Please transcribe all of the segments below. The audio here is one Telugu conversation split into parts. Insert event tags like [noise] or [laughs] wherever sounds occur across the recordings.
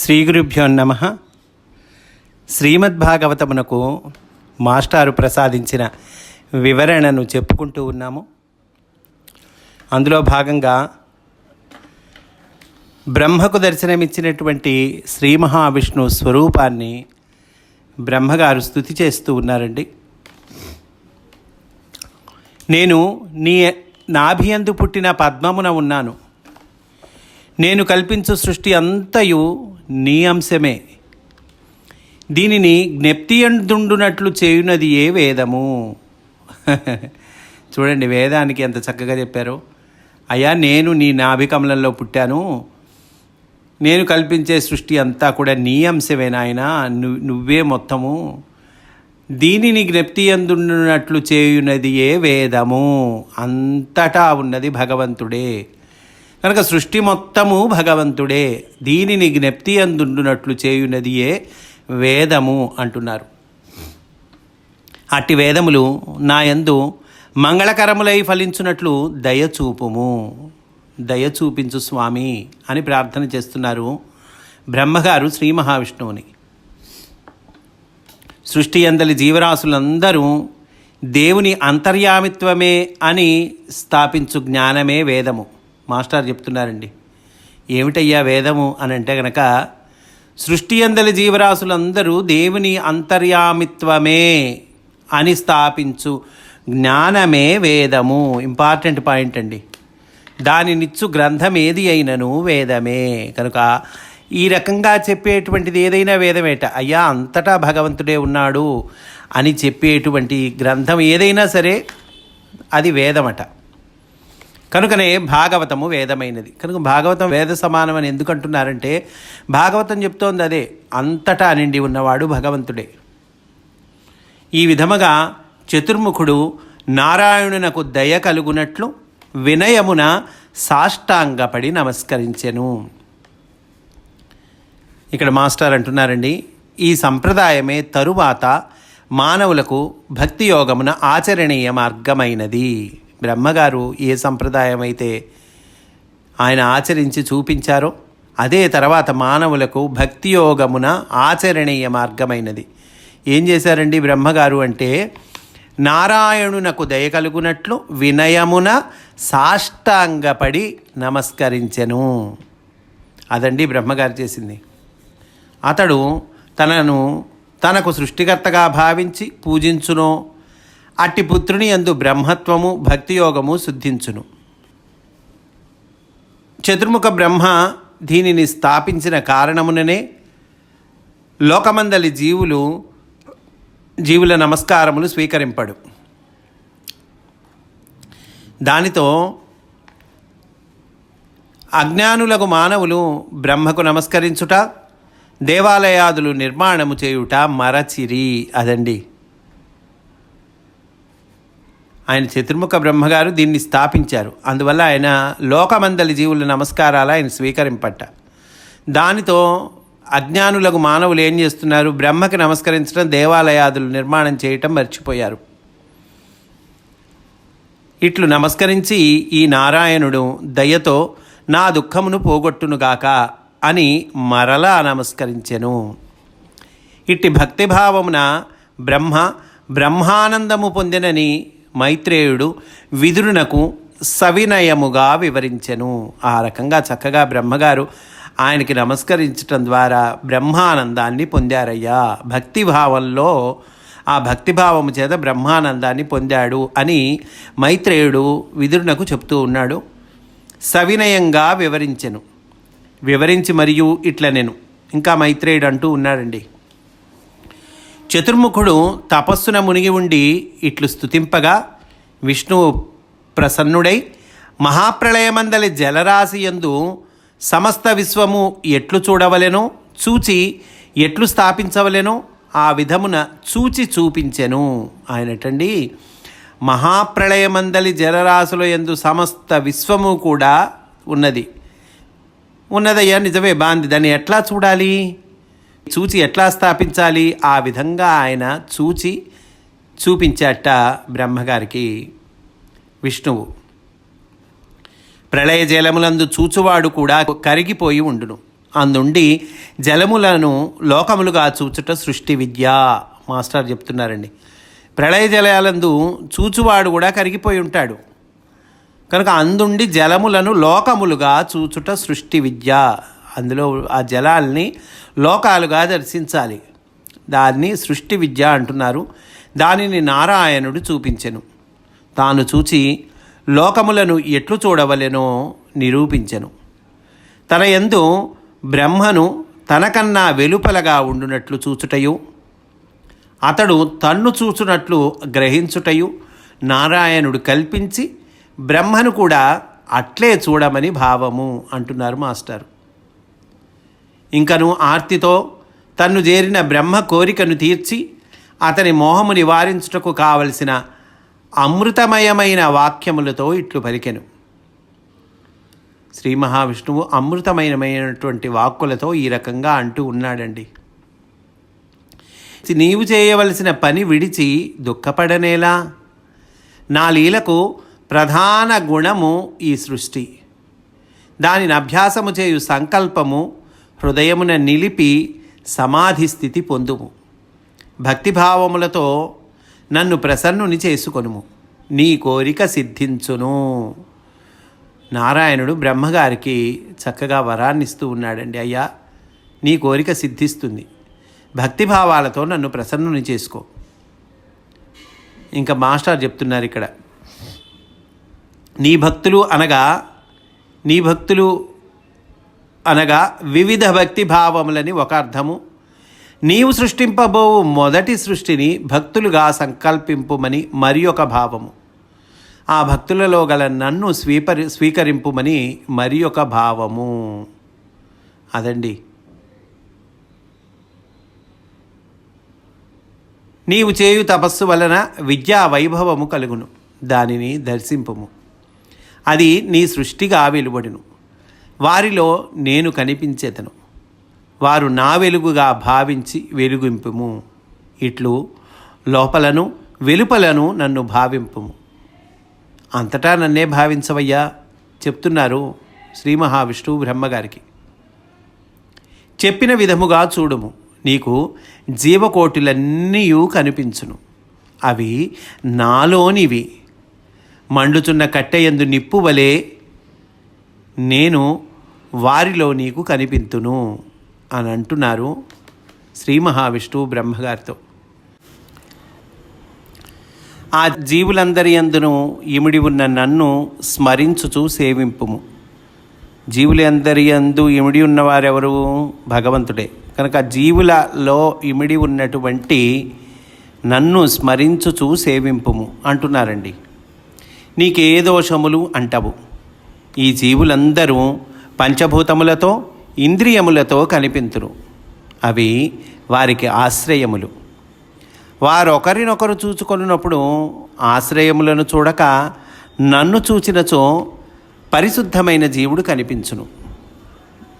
శ్రీ గురుభ్యో నమ. శ్రీమద్భాగవతమునకు మాస్టారు ప్రసాదించిన వివరణను చెప్పుకుంటూ ఉన్నాము. అందులో భాగంగా బ్రహ్మకు దర్శనమిచ్చినటువంటి శ్రీ మహావిష్ణు స్వరూపాన్ని బ్రహ్మగారు స్థుతి చేస్తూ ఉన్నారండి. నేను నీ నాభియందు పుట్టిన పద్మమున ఉన్నాను. నేను కల్పించు సృష్టి అంతయు నీ అంశమే దీనిని జ్ఞప్తియందుండునట్లు చేయునది ఏ వేదము? [laughs] చూడండి వేదానికి ఎంత చక్కగా చెప్పారు. అయ్యా నేను నీ నాభికమలంలో పుట్టాను. నేను కల్పించే సృష్టి అంతా కూడా నీ అంశమే నాయన నువ్వే మొత్తము. దీనిని జ్ఞప్తి చేయునది ఏ వేదము? అంతటా ఉన్నది భగవంతుడే. కనుక సృష్టి మొత్తము భగవంతుడే. దీనిని జ్ఞప్తి అందుండునట్లు చేయునదియే వేదము అంటున్నారు. అట్టి వేదములు నా యందు మంగళకరములై ఫలించునట్లు దయచూపుము దయ చూపించు స్వామి అని ప్రార్థన చేస్తున్నారు బ్రహ్మగారు శ్రీ మహావిష్ణువుని. సృష్టి అందలి జీవరాశులందరూ దేవుని అంతర్యామిత్వమే అని స్థాపించు జ్ఞానమే వేదము. మాస్టర్ చెప్తున్నారండి. ఏమిటయ్యా వేదము అని అంటే గనక సృష్టి అందలి జీవరాశులందరూ దేవుని అంతర్యామిత్వమే అని స్థాపించు జ్ఞానమే వేదము. ఇంపార్టెంట్ పాయింట్ అండి. దానినిచ్చు గ్రంథం ఏది అయినను వేదమే. కనుక ఈ రకంగా చెప్పేటువంటిది ఏదైనా వేదమేట. అయ్యా అంతటా భగవంతుడే ఉన్నాడు అని చెప్పేటువంటి గ్రంథం ఏదైనా సరే అది వేదమట. కనుకనే భాగవతము వేదమైనది. కనుక భాగవతం వేద సమానం అని ఎందుకు అంటున్నారంటే భాగవతం చెప్తోంది అదే అంతటా నిండి ఉన్నవాడు భగవంతుడే. ఈ విధముగా చతుర్ముఖుడు నారాయణునకు దయ కలుగునట్లు వినయమున సాష్టాంగపడి నమస్కరించెను. ఇక్కడ మాస్టర్ అంటున్నారండి ఈ సంప్రదాయమే తరువాత మానవులకు భక్తి యోగమున ఆచరణీయ మార్గమైనది. బ్రహ్మగారు ఏ సంప్రదాయం అయితే ఆయన ఆచరించి చూపించారో అదే తర్వాత మానవులకు భక్తి యోగమున ఆచరణీయ మార్గమైనది. ఏం చేశారండి బ్రహ్మగారు అంటే నారాయణునకు దయ కలుగునట్లు వినయమున సాష్టాంగపడి నమస్కరించెను. అదండి బ్రహ్మగారు చేసింది. అతడు తనను తనకు సృష్టికర్తగా భావించి పూజించును. అట్టి పుత్రుని యందు బ్రహ్మత్వము భక్తియోగము శుద్ధించును చతుర్ముఖ బ్రహ్మ దీనిని స్థాపించిన కారణముననే లోకమందలి జీవులు జీవుల నమస్కారములు స్వీకరింపడు. దానితో అజ్ఞానులకు మానవులు బ్రహ్మకు నమస్కరించుట దేవాలయాదులు నిర్మాణము చేయుట మరచిరి అదండి. ఆయన చతుర్ముఖ బ్రహ్మగారు దీన్ని స్థాపించారు. అందువల్ల ఆయన లోకమందలి జీవుల నమస్కారాలు ఆయన స్వీకరింపట. దానితో అజ్ఞానులకు మానవులు ఏం చేస్తున్నారు? బ్రహ్మకి నమస్కరించడం దేవాలయాదులు నిర్మాణం చేయటం మర్చిపోయారు. ఇట్లు నమస్కరించి ఈ నారాయణుడు దయతో నా దుఃఖమును పోగొట్టునుగాక అని మరలా నమస్కరించెను. ఇట్టి భక్తిభావమున బ్రహ్మ బ్రహ్మానందము పొందినని మైత్రేయుడు విదురునకు సవినయముగా వివరించెను. ఆ రకంగా చక్కగా బ్రహ్మగారు ఆయనకి నమస్కరించటం ద్వారా బ్రహ్మానందాన్ని పొందారయ్యా. భక్తిభావంలో ఆ భక్తిభావము చేత బ్రహ్మానందాన్ని పొందాడు అని మైత్రేయుడు విదురునకు చెప్తూ ఉన్నాడు. సవినయంగా వివరించెను. వివరించి మరియు ఇట్ల నేను ఇంకా మైత్రేయుడు అంటూ ఉన్నాడండి. చతుర్ముఖుడు తపస్సున మునిగి ఉండి ఇట్లు స్తుతింపగా విష్ణువు ప్రసన్నుడై మహాప్రళయమందలి జలరాశి యందు సమస్త విశ్వము ఎట్లు చూడవలెనో చూచి ఎట్లు స్థాపించవలెనో ఆ విధమున చూచి చూపించెను ఆయనటండి. మహాప్రళయమందలి జలరాశుల యందు సమస్త విశ్వము కూడా ఉన్నది. ఉన్నదయ్యా నిజమే బాంది దాన్ని ఎట్లా చూడాలి? చూచి ఎట్లా స్థాపించాలి? ఆ విధంగా ఆయన చూచి చూపించాట బ్రహ్మగారికి విష్ణువు. ప్రళయ జలములందు చూచువాడు కూడా కరిగిపోయి ఉండును. అందుండి జలములను లోకములుగా చూచుట సృష్టి విద్య మాస్టర్ చెప్తున్నారండి. ప్రళయ జలయాలందు చూచువాడు కూడా కరిగిపోయి ఉంటాడు. కనుక అందుండి జలములను లోకములుగా చూచుట సృష్టి విద్య అందులో ఆ జలాల్ని లోకాలుగా దర్శించాలి. దాన్ని సృష్టి విద్య అంటున్నారు. దానిని నారాయణుడు చూపించెను. తాను చూచి లోకములను ఎట్లు చూడవలెనో నిరూపించెను. తన ఎందు బ్రహ్మను తనకన్నా వెలుపలగా ఉండునట్లు చూచుటయు అతడు తన్ను చూచునట్లు గ్రహించుటయు నారాయణుడు కల్పించి బ్రహ్మను కూడా అట్లే చూడమని భావము అంటున్నారు మాస్టర్. ఇంకను ఆర్తితో తన్ను చేరిన బ్రహ్మ కోరికను తీర్చి అతని మోహము నివారించుటకు కావలసిన అమృతమయమైన వాక్యములతో ఇట్లు పలికెను. శ్రీ మహావిష్ణువు అమృతమయమైనటువంటి వాక్కులతో ఈ రకంగా అంటూ ఉన్నాడండి. నీవు చేయవలసిన పని విడిచి దుఃఖపడనేలా? నా లీలకు ప్రధాన గుణము ఈ సృష్టి. దానిని అభ్యాసము చేయు సంకల్పము హృదయమున నిలిపి సమాధి స్థితి పొందుము. భక్తిభావములతో నన్ను ప్రసన్నుని చేసుకొనుము. నీ కోరిక సిద్ధించును. నారాయణుడు బ్రహ్మగారికి చక్కగా వరాన్ని ఇస్తూ ఉన్నాడండి అయ్యా నీ కోరిక సిద్ధిస్తుంది. భక్తిభావాలతో నన్ను ప్రసన్నుని చేసుకో. ఇంకా మాస్టర్ చెప్తున్నారు ఇక్కడ. నీ భక్తులు అనగా నీ భక్తులు అనగా వివిధ భక్తి భావములని ఒక అర్థము. నీవు సృష్టింపబోవు మొదటి సృష్టిని భక్తులుగా సంకల్పింపుమని మరి ఒక భావము. ఆ భక్తులలో గల నన్ను స్వీపరి స్వీకరింపుమని మరి ఒక భావము. అదండి. నీవు చేయు తపస్సు వలన విద్యా వైభవము కలుగును. దానిని దర్శింపుము. అది నీ సృష్టిగా వెలువడును. వారిలో నేను కనిపించేతను వారు నా వెలుగుగా భావించి వెలుగింపుము. ఇట్లు లోపలను వెలుపలను నన్ను భావింపుము. అంతటా నన్నే భావించవయ్యా చెప్తున్నారు శ్రీ మహావిష్ణువు బ్రహ్మగారికి. చెప్పిన విధముగా చూడుము. నీకు జీవకోటులన్నీ కనిపించును. అవి నాలోనివి. మండుచున్న కట్టెయందు నిప్పు వలె నేను వారిలో నీకు కనిపింతును అని అంటున్నారు శ్రీ మహావిష్ణువు బ్రహ్మగారితో. ఆ జీవులందరి అందును ఇమిడి ఉన్న నన్ను స్మరించుచు సేవింపుము. జీవులందరి అందు ఇమిడి ఉన్నవారెవరు? భగవంతుడే. కనుక జీవులలో ఇమిడి ఉన్నటువంటి నన్ను స్మరించుచు సేవింపుము అంటున్నారండి. నీకే దోషములు అంటవు. ఈ జీవులందరూ పంచభూతములతో ఇంద్రియములతో కనిపింతురు. అవి వారికి ఆశ్రయములు. వారొకరినొకరు చూచుకొనున్నప్పుడు ఆశ్రయములను చూడక నన్ను చూచినచో పరిశుద్ధమైన జీవుడు కనిపించును.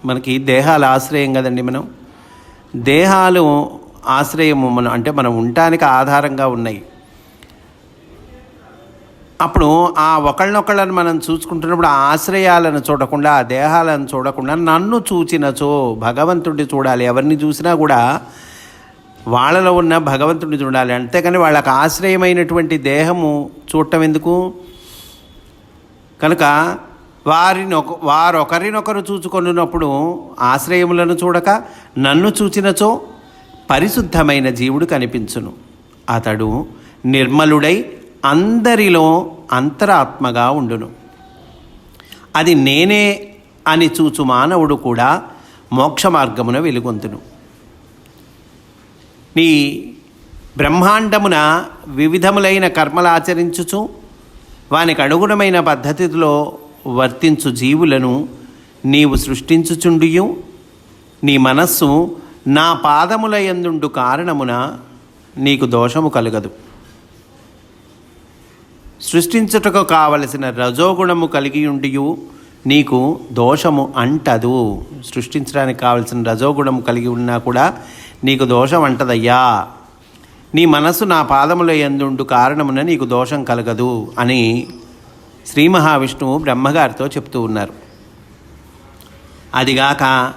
మనకి దేహాల ఆశ్రయం కదండి మనం. దేహాలు ఆశ్రయము మనం అంటే మనం ఉండటానికి ఆధారంగా ఉన్నాయి. అప్పుడు ఆ ఒకళ్ళనొకళ్ళని మనం చూసుకుంటున్నప్పుడు ఆ ఆశ్రయాలను చూడకుండా ఆ దేహాలను చూడకుండా నన్ను చూచినచో భగవంతుడిని చూడాలి. ఎవరిని చూసినా కూడా వాళ్ళలో ఉన్న భగవంతుడిని చూడాలి. అంతేకాని వాళ్ళకు ఆశ్రయమైనటువంటి దేహము చూడటం ఎందుకు? కనుక వారిని ఒక వారొకరినొకరు చూచుకొనున్నప్పుడు ఆశ్రయములను చూడక నన్ను చూచినచో పరిశుద్ధమైన జీవుడు కనిపించును. అతడు నిర్మలుడై అందరిలో అంతరాత్మగా ఉండును. అది నేనే అని చూచు మానవుడు కూడా మోక్ష మార్గమున వెలుగొందును. నీ బ్రహ్మాండమున వివిధములైన కర్మలాచరించుచు వానికి అనుగుణమైన పద్ధతిలో వర్తించు జీవులను నీవు సృష్టించుచుండియు. నీ మనస్సు నా పాదముల ఎందుండు కారణమున నీకు దోషము కలగదు. సృష్టించుటకు కావలసిన రజోగుణము కలిగి ఉండియు నీకు దోషము అంటదు. సృష్టించడానికి కావలసిన రజోగుణము కలిగి ఉన్నా కూడా నీకు దోషం అంటదయ్యా. నీ మనసు నా పాదముల ఎందుండు కారణమున నీకు దోషం కలగదు అని శ్రీ మహావిష్ణువు బ్రహ్మగారితో చెప్తూ ఉన్నారు. అదిగాక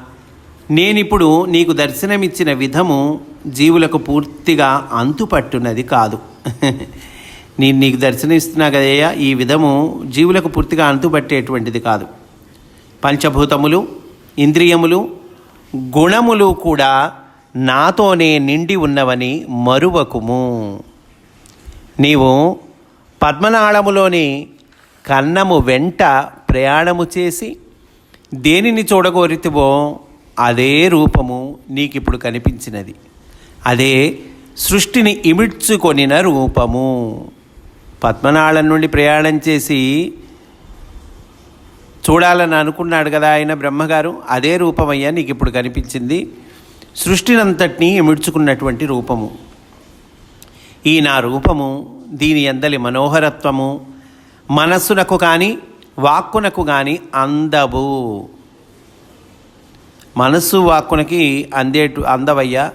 నేనిప్పుడు నీకు దర్శనమిచ్చిన విధము జీవులకు పూర్తిగా అంతుపట్టున్నది కాదు. నేను నీకు దర్శనమిస్తున్నా కదయ్యా ఈ విధము జీవులకు పూర్తిగా అంతుపట్టేటువంటిది కాదు. పంచభూతములు ఇంద్రియములు గుణములు కూడా నాతోనే నిండి ఉన్నవని మరువకుము. నీవు పద్మనాళములోని కన్నము వెంట ప్రయాణము చేసి దేనిని చూడగోరితివో అదే రూపము నీకిప్పుడు కనిపించినది. అదే సృష్టిని ఇమిడ్చుకొనిన రూపము. పద్మనాళం నుండి ప్రయాణం చేసి చూడాలని అనుకున్నాడు కదా ఆయన బ్రహ్మగారు. అదే రూపమయ్యా నీకు ఇప్పుడు కనిపించింది. సృష్టినంతటినీ ఇమిడ్చుకున్నటువంటి రూపము. ఈ నా రూపము దీని ఎందలి మనోహరత్వము మనస్సునకు కానీ వాక్కునకు కానీ అందవు. మనస్సు వాక్కునకి అందేటు అందవయ్యా.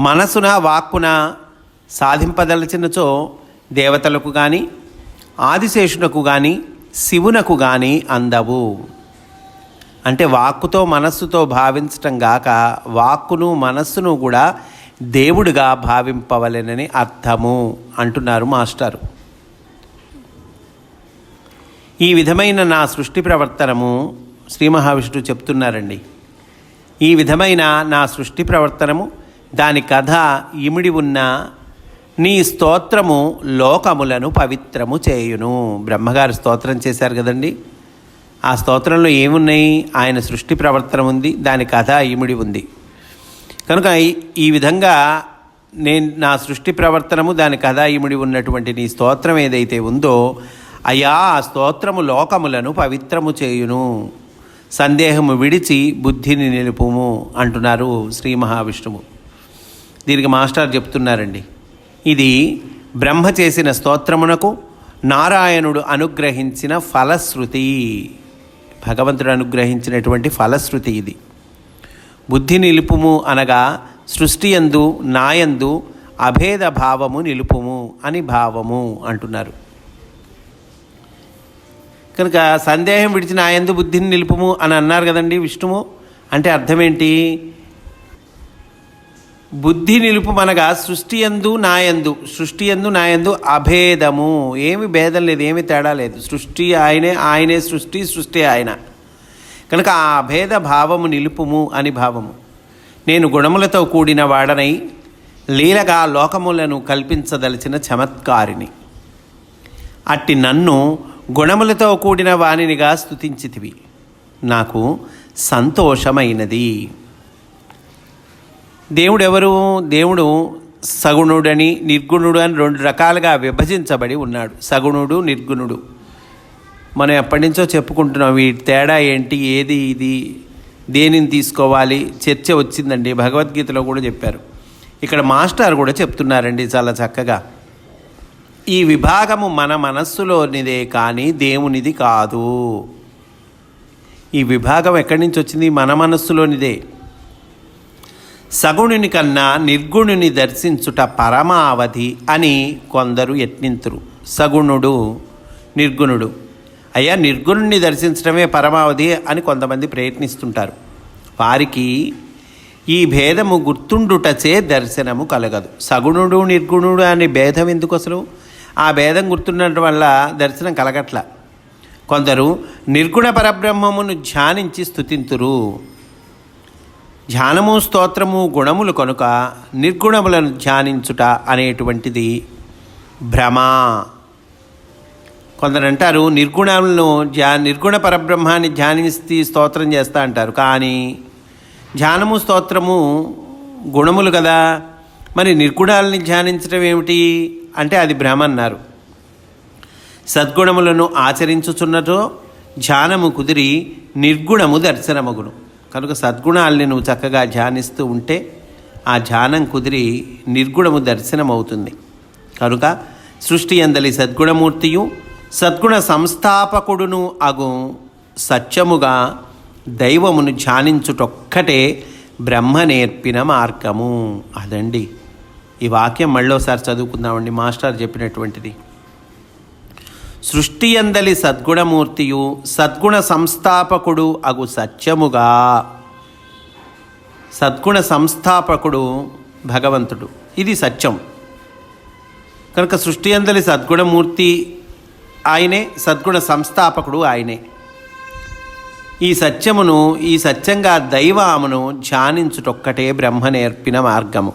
మనసున వాక్కున సాధింపదలచినచో దేవతలకు కానీ ఆదిశేషునకు కానీ శివునకు కానీ అందవు. అంటే వాక్కుతో మనస్సుతో భావించటం గాక వాక్కును మనస్సును కూడా దేవుడిగా భావింపవలెనని అర్థము అంటున్నారు మాస్టారు. ఈ విధమైన నా సృష్టి ప్రవర్తనము శ్రీ మహావిష్ణువు చెప్తున్నారండి. ఈ విధమైన నా సృష్టి ప్రవర్తనము దాని కథ ఇమిడి ఉన్న నీ స్తోత్రము లోకములను పవిత్రము చేయును. బ్రహ్మగారు స్తోత్రం చేశారు కదండి. ఆ స్తోత్రంలో ఏమున్నాయి? ఆయన సృష్టి ప్రవర్తన ఉంది దాని కథ ఇమిడి ఉంది. కనుక ఈ- విధంగా నేను నా సృష్టి ప్రవర్తనము దాని కథ ఇమిడి ఉన్నటువంటి నీ స్తోత్రం ఏదైతే ఉందో అయా ఆ స్తోత్రము లోకములను పవిత్రము చేయును. సందేహము విడిచి బుద్ధిని నిలుపుము అంటున్నారు శ్రీ మహావిష్ణువు. దీనికి మాస్టర్ చెప్తున్నారండి. ఇది బ్రహ్మ చేసిన స్తోత్రమునకు నారాయణుడు అనుగ్రహించిన ఫలశ్రుతి. భగవంతుడు అనుగ్రహించినటువంటి ఫలశ్రుతి ఇది. బుద్ధి నిలుపుము అనగా సృష్టి యందు నాయందు అభేద భావము నిలుపుము అని భావము అంటున్నారు. కనుక సందేహం విడిచిన ఆయందు బుద్ధిని నిలుపుము అని అన్నారు కదండి విష్ణువు. అంటే అర్థమేంటి? బుద్ధి నిలుపుమనగా సృష్టి ఎందు నాయందు సృష్టి ఎందు నాయందు అభేదము. ఏమి భేదం లేదు ఏమి తేడా లేదు. సృష్టి ఆయనే ఆయనే సృష్టి సృష్టి ఆయన. కనుక ఆ అభేద భావము నిలుపుము అని భావము. నేను గుణములతో కూడిన వాడనై లీలగా లోకములను కల్పించదలిచిన చమత్కారిని అట్టి నన్ను గుణములతో కూడిన వాణినిగా స్తుతించితివి. నాకు సంతోషమైనది. దేవుడు ఎవరు దేవుడు సగుణుడని నిర్గుణుడు అని రెండు రకాలుగా విభజించబడి ఉన్నాడు. సగుణుడు నిర్గుణుడు. మనం ఎప్పటి నుంచో చెప్పుకుంటున్నాం వీటి తేడా ఏంటి ఏది ఇది దేనిని తీసుకోవాలి చర్చ వచ్చిందండి భగవద్గీతలో కూడా చెప్పారు. ఇక్కడ మాస్టర్ కూడా చెప్తున్నారండి చాలా చక్కగా. ఈ విభాగము మన మనస్సులోనిదే కానీ దేవునిది కాదు. ఈ విభాగం ఎక్కడి నుంచి వచ్చింది? మన మనస్సులోనిదే. సగుణుని కన్నా నిర్గుణుని దర్శించుట పరమావధి అని కొందరు యత్నింతురు. సగుణుడు నిర్గుణుడు. అయ్యా నిర్గుణుని దర్శించడమే పరమావధి అని కొంతమంది ప్రయత్నిస్తుంటారు. వారికి ఈ భేదము గుర్తుండుటచే దర్శనము కలగదు. సగుణుడు నిర్గుణుడు అనే భేదం ఎందుకు అసలు? ఆ భేదం గుర్తుండటం వల్ల దర్శనం కలగట్ల. కొందరు నిర్గుణ పరబ్రహ్మమును ధ్యానించి స్థుతింతురు ధ్యానము స్తోత్రము గుణములు కనుక నిర్గుణములను ధ్యానించుట అనేటువంటిది భ్రమ. కొందరు అంటారు నిర్గుణములను ధ్యా నిర్గుణ పరబ్రహ్మాన్ని ధ్యానిస్తే స్తోత్రం చేస్తా అంటారు. కానీ ధ్యానము స్తోత్రము గుణములు కదా. మరి నిర్గుణాలని ధ్యానించడం ఏమిటి? అంటే అది భ్రమ అన్నారు. సద్గుణములను ఆచరించుచున్నతో ధ్యానము కుదిరి నిర్గుణము దర్శనమగును. కనుక సద్గుణాలని నువ్వు చక్కగా ధ్యానిస్తూ ఉంటే ఆ ధ్యానం కుదిరి నిర్గుణము దర్శనమవుతుంది. కనుక సృష్టి అందలి సద్గుణమూర్తియు సద్గుణ సంస్థాపకుడును అగు సత్యముగా దైవమును ధ్యానించుటొక్కటే బ్రహ్మ నేర్పిన మార్గము. అదండి. ఈ వాక్యం మళ్ళోసారి చదువుకుందామండి. మాస్టర్ చెప్పినటువంటిది. సృష్టియందలి సద్గుణమూర్తియు సద్గుణ సంస్థాపకుడు అగు సత్యముగా. సద్గుణ సంస్థాపకుడు భగవంతుడు. ఇది సత్యం. కనుక సృష్టి అందలి సద్గుణమూర్తి ఆయనే సద్గుణ సంస్థాపకుడు ఆయనే. ఈ సత్యమును ఈ సత్యంగా దైవామును ధ్యానించుటొక్కటే బ్రహ్మ నేర్పిన మార్గము.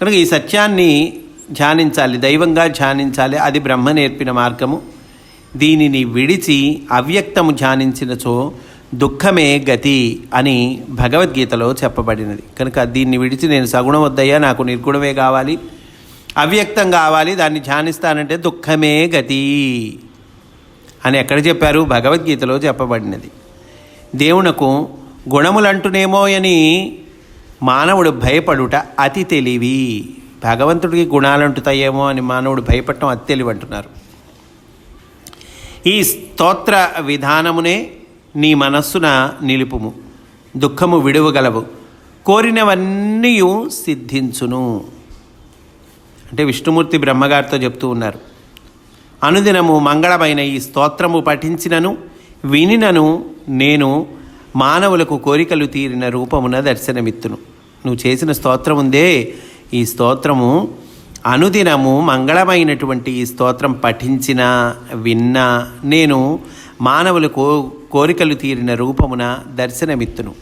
కనుక ఈ సత్యాన్ని ధ్యానించాలి దైవంగా ధ్యానించాలి అది బ్రహ్మ నేర్పిన మార్గము. దీనిని విడిచి అవ్యక్తము ధ్యానించినచో దుఃఖమే గతి అని భగవద్గీతలో చెప్పబడినది. కనుక దీన్ని విడిచి నేను సగుణం వద్దయ్యా నాకు నిర్గుణమే కావాలి. అవ్యక్తం కావాలి దాన్ని ధ్యానిస్తానంటే దుఃఖమే గతి అని ఎక్కడ చెప్పారు? భగవద్గీతలో చెప్పబడినది. దేవునకు గుణములంటునేమోయని మానవుడు భయపడుట అతి తెలివి. భగవంతుడికి గుణాలంటుతాయేమో అని మానవుడు భయపడటం అతి అంటున్నారు. ఈ స్తోత్ర విధానమునే నీ మనస్సున నిలుపుము. దుఃఖము విడువగలవు. కోరినవన్నీ సిద్ధించును. అంటే విష్ణుమూర్తి బ్రహ్మగారితో చెప్తూ ఉన్నారు. అనుదినము మంగళమైన ఈ స్తోత్రము పఠించినను వినినను నేను మానవులకు కోరికలు తీరిన రూపమున దర్శనమిత్తును. నువ్వు చేసిన స్తోత్రం ఉందే ఈ స్తోత్రము అనుదినము మంగళమైనటువంటి ఈ స్తోత్రం పఠించిన విన్నా నేను మానవుల కో కోరికలు తీరిన రూపమున దర్శనమిత్తును.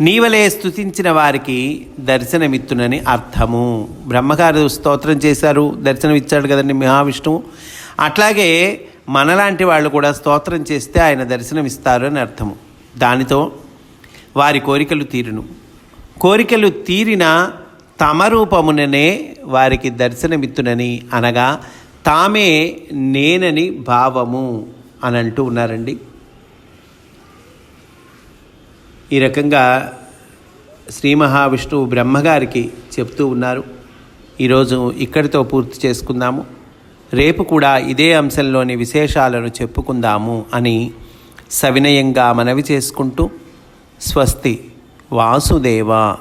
నీవలే స్థుతించిన వారికి దర్శనమిత్తునని అర్థము. బ్రహ్మగారు స్తోత్రం చేశారు దర్శనమిచ్చాడు కదండి మహావిష్ణువు. అట్లాగే మనలాంటి వాళ్ళు కూడా స్తోత్రం చేస్తే ఆయన దర్శనమిస్తారు అని అర్థము. దానితో వారి కోరికలు తీరును. కోరికలు తీరిన తమ రూపముననే వారికి దర్శనమిత్తునని అనగా తామే నేనని భావము అని అంటూ ఉన్నారండి. ఈ రకంగా శ్రీ మహావిష్ణువు బ్రహ్మగారికి చెప్తూ ఉన్నారు. ఈరోజు ఇక్కడితో పూర్తి చేసుకుందాము. రేపు కూడా ఇదే అంశంలోని విశేషాలను చెప్పుకుందాము అని సవినయంగా మనవి చేసుకుంటూ స్వస్తి వాసుదేవ.